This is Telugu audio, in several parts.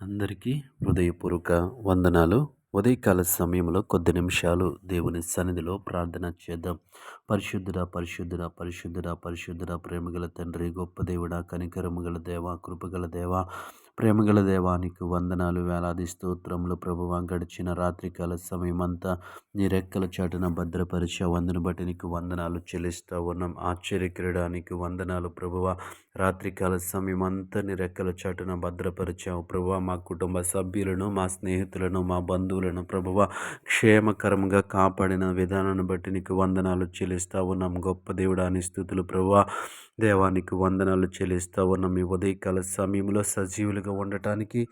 అందరికీ హృదయపూర్వక వందనాలు. ఉదయకాల సమయంలో కొద్ది నిమిషాలు దేవుని సన్నిధిలో ప్రార్థన చేద్దాం. పరిశుద్ధుడ పరిశుద్ధుడ పరిశుద్ధుడ పరిశుద్ధుడ ప్రేమగల తండ్రి గొప్ప దేవుడ కనికరముగల దేవ కృపగల దేవ ప్రేమగల దేవానికి వందనాలు వేలాది స్తోత్రములు ప్రభువ. గడిచిన రాత్రికాల సమయం అంతా నీ రెక్కల చాటున భద్రపరిచే వందను బట్టి నీకు వందనాలు చెల్లిస్తూ ఉన్నాం. ఆశ్చర్యక్రీడానికి వందనాలు ప్రభువ. రాత్రికాల సమయం అంతా నీ రెక్కల చాటున భద్రపరిచావు ప్రభువ. మా కుటుంబ సభ్యులను మా స్నేహితులను మా బంధువులను ప్రభువ క్షేమకరంగా కాపాడిన విధానాన్ని బట్టి నీకు వందనాలు చెల్లిస్తూ ఉన్నాం. గొప్ప దేవుడాని స్థుతులు ప్రభువ. దేవానికి వందనాలు చెల్లిస్తూ ఉన్నాం. ఈ ఉదయకాల సమయంలో సజీవులుగా ఉండటానికి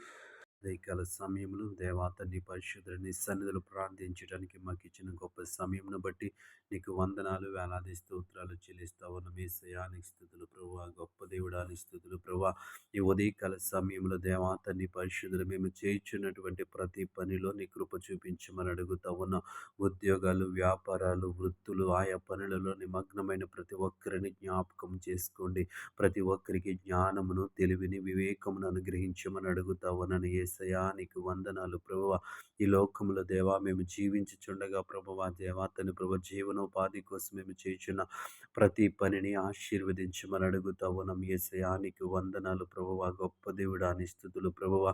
ఉదయకాల సమయంలో దేవాతని పరిశుద్ధుని సన్నిధులు ప్రార్థించడానికి మాకు ఇచ్చిన గొప్ప సమయంను బట్టి నీకు వందనాలు వేలాది స్తోత్రాలు చెల్లిస్తా ఉన్న. మీ సయానికి స్థుతులు ప్రభా. గొప్ప దేవుడాని స్థుతులు ప్రభా. ఈ ఉదయకాల సమయంలో దేవాతని పరిశుద్ధులు మేము చేయించున్నటువంటి ప్రతి పనిలో నీ కృప చూపించమని అడుగుతా ఉన్న. ఉద్యోగాలు వ్యాపారాలు వృత్తులు ఆయా పనులలో నిమగ్నమైన ప్రతి ఒక్కరిని జ్ఞాపకం చేసుకోండి. ప్రతి ఒక్కరికి జ్ఞానమును తెలివిని వివేకమును అనుగ్రహించమని అడుగుతా ఉన్నాను. ఏ ఏసయానికి వందనాలు ప్రభువ. ఈ లోకంలో దేవా మేము జీవించుచుండగా ప్రభువ దేవా తన ప్రభు జీవనోపాధి కోసం మేము చేయుచున్న ప్రతి పనిని ఆశీర్వదించమని అడుగుతా ఉన్నాం. ఏసయానికి వందనాలు ప్రభువ గొప్ప దేవుడు అని స్థుతులు ప్రభువ.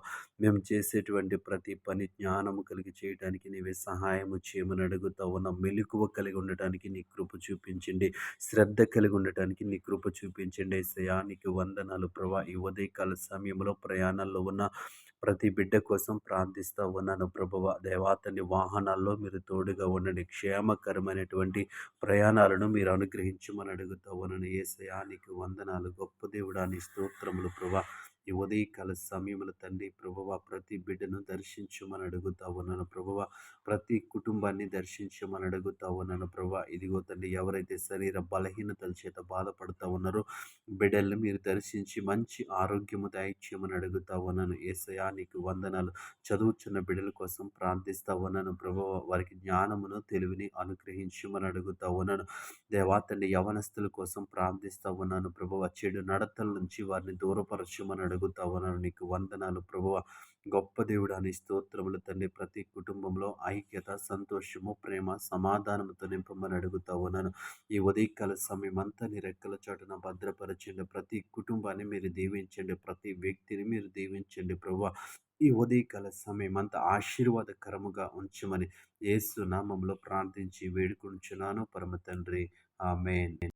మేము చేసేటువంటి ప్రతి పని జ్ఞానము కలిగి చేయడానికి నీవే సహాయము చేయమని అడుగుతా ఉన్నాం. మెలకువ కలిగి ఉండటానికి నీ కృప చూపించండి. శ్రద్ధ కలిగి ఉండటానికి నీ కృప చూపించండి. ఏసయానికి వందనాలు ప్రభా ఈ ఉదయకాల సమయంలో ప్రయాణాల్లో ఉన్న ప్రతి బిడ్డ కోసం ప్రార్థిస్తూ ఉన్నాను ప్రభువ. దేవాతని వాహనాల్లో మీరు తోడుగా ఉండండి. క్షేమకరమైనటువంటి ప్రయాణాలను మీరు అనుగ్రహించమని అడుగుతూ ఉన్నాను. ఏసయానికి వందనాలు. గొప్ప దేవుడాని స్తోత్రములు ప్రభా. ఈ ఉదయకాల సమయంలో తండ్రి ప్రభువ ప్రతి బిడ్డను దర్శించమని అడుగుతా ఉన్నాను ప్రభువ. ప్రతి కుటుంబాన్ని దర్శించమని అడుగుతా ఉన్నాను ప్రభు. ఇదిగో తండ్రి ఎవరైతే శరీర బలహీనతల చేత బాధపడుతూ ఉన్నారో బిడ్డల్ని మీరు దర్శించి మంచి ఆరోగ్యము దయచేయమని అడుగుతా ఉన్నాను. నీకు వందనాలు. చదువుచున్న బిడ్డల కోసం ప్రార్థిస్తా ఉన్నాను ప్రభు వారికి జ్ఞానమును తెలివిని అనుగ్రహించమని అడుగుతా ఉన్నాను దేవాతండి యవనస్తుల కోసం ప్రార్థిస్తా ఉన్నాను ప్రభు చెడు నడతల నుంచి వారిని దూరపరచమని అడుగుతా ఉన్నాను నీకు వందనాలు. ప్రభువ గొప్ప దేవుడు అని స్తోత్రములు తండ్రి ప్రతి కుటుంబంలో ఐక్యత సంతోషము ప్రేమ సమాధానంతో నింపమని అడుగుతా ఉన్నాను ఈ ఉదయకాల సమయం అంతా నీ రెక్కల చోటన భద్రపరచండి. ప్రతి కుటుంబాన్ని మీరు దీవించండి. ప్రతి వ్యక్తిని మీరు దీవించండి. ప్రభు ఈ ఉదయకాల సమయం అంతా ఆశీర్వాదకరముగా ఉంచమని ఏసు నామంలో ప్రార్థించి వేడుకుంటున్నాను పరమ తండ్రి. ఆమెన్.